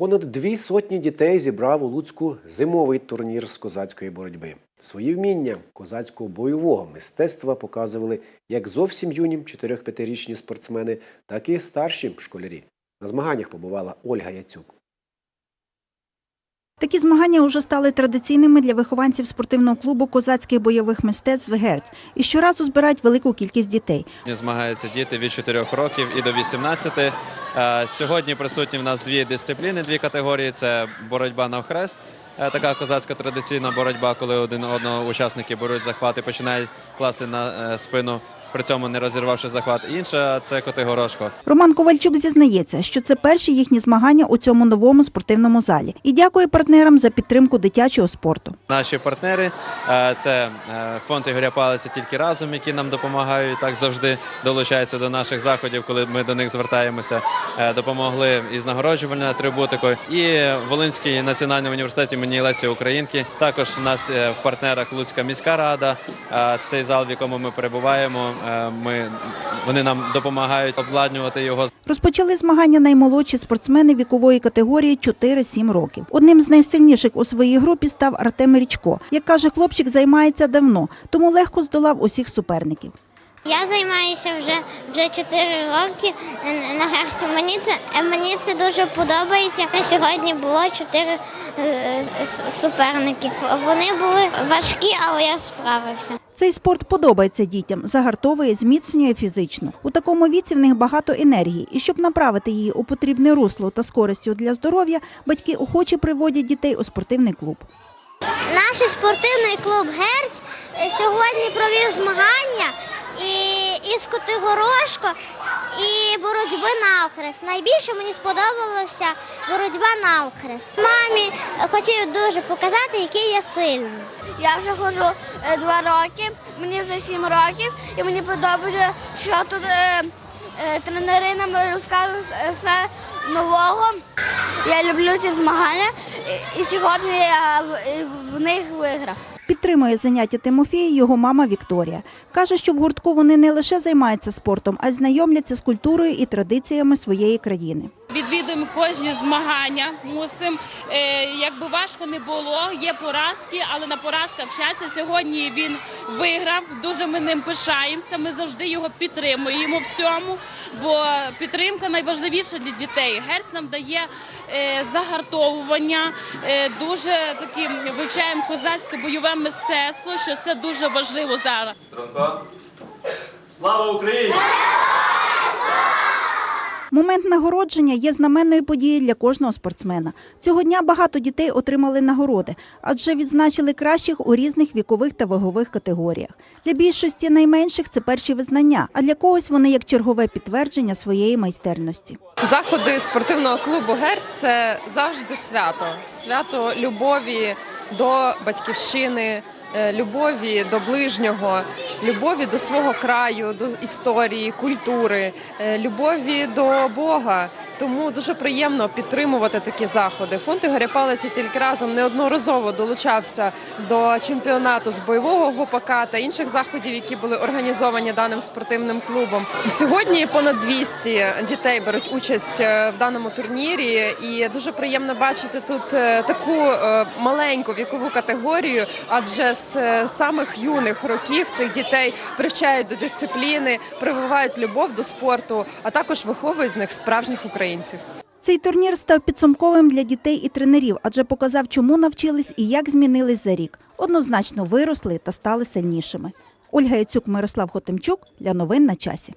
Понад дві сотні дітей зібрав у Луцьку зимовий турнір з козацької боротьби. Свої вміння козацького бойового мистецтва показували як зовсім юні 4-5-річні спортсмени, так і старші школярі. На змаганнях побувала Ольга Яцюк. Такі змагання вже стали традиційними для вихованців спортивного клубу козацьких бойових мистецтв «Герц» і щоразу збирають велику кількість дітей. Змагаються діти від 4 років і до 18. Е, Сьогодні присутні в нас дві дисципліни, дві категорії: це боротьба навхрест. е, Така козацька традиційна боротьба, коли один одного учасники беруть захват і починають класти на е, спину, при цьому не розірвавши захват. Інша це котигорошко. Роман Ковальчук зізнається, що це перші їхні змагання у цьому новому спортивному залі і дякує партнерам за підтримку дитячого спорту. Наші партнери е, це е, фонд Ігоря Палиця тільки разом, які нам допомагають так завжди долучаються до наших заходів, коли ми до них звертаємося. Е, Допомогли із нагороджувальною атрибутикою. І Волинський національний університет імені Лесі Українки. Також у нас в партнерах Луцька міська рада. Цей зал, в якому ми перебуваємо. Е, Ми вони нам допомагають обладнювати його. Розпочали змагання наймолодші спортсмени вікової категорії 4-7 років. Одним з найсильніших у своїй групі став Артем Річко. Як каже хлопчик, займається давно, тому легко здолав усіх суперників. Я займаюся вже вже 4 роки е, на герсті. Мені це е, мені це дуже подобається. На сьогодні було 4 суперники. Вони були важкі, але я справився. Цей спорт подобається дітям, загартовує, зміцнює фізично. У такому віці в них багато енергії, і щоб направити її у потрібне русло та з користю для здоров'я, батьки охоче приводять дітей у спортивний клуб. Наш спортивний клуб Герць сьогодні провів змагання і із Котигорошко і боротьби навхрест. Найбільше мені сподобалося боротьба навхрест. Мамі хотів дуже показати, який я сильний. Я вже ходжу е, два роки, мені вже сім років, і мені подобається, що тут е, е, тренери нам розказують е, все нового. Я люблю ці змагання, і, і сьогодні я і в них виграв. Підтримує заняття Тимофія його мама Вікторія. Каже, що в гуртку вони не лише займаються спортом, а й знайомляться з культурою і традиціями своєї країни. Відвідуємо кожні змагання. Мусимо, е, якби важко не було, є поразки, але на поразках вчаться. Сьогодні він виграв. Дуже ми ним пишаємося. Ми завжди його підтримуємо в цьому, бо підтримка найважливіша для дітей. Герць нам дає е, загартовування, е, дуже такі вивчаємо козацьке бойове мистецтво, що це дуже важливо зараз. Слава Україні! Момент нагородження є знаменною подією для кожного спортсмена. Цього дня багато дітей отримали нагороди, адже відзначили кращих у різних вікових та вагових категоріях. Для більшості найменших це перші визнання, а для когось вони як чергове підтвердження своєї майстерності. Заходи спортивного клубу Герц це завжди свято. Свято любові до батьківщини, любові до ближнього, любові до свого краю, до історії, культури, е, любові до Бога. Тому дуже приємно підтримувати такі заходи. Фонд Ігоря Палиці тільки разом неодноразово долучався до чемпіонату з бойового гопака та інших заходів, які були організовані даним спортивним клубом. Сьогодні понад 200 дітей беруть участь е, в даному турнірі, і дуже приємно бачити тут е, таку е, маленьку вікову категорію, адже з е, самих юних років цих дітей привчають до дисципліни, прививають любов до спорту, а також виховують з них справжніх українців. Цей турнір став підсумковим для дітей і тренерів, адже показав, чому навчились і як змінились за рік. Однозначно виросли та стали сильнішими. Ольга Яцюк, Мирослав Хотимчук для новин на часі.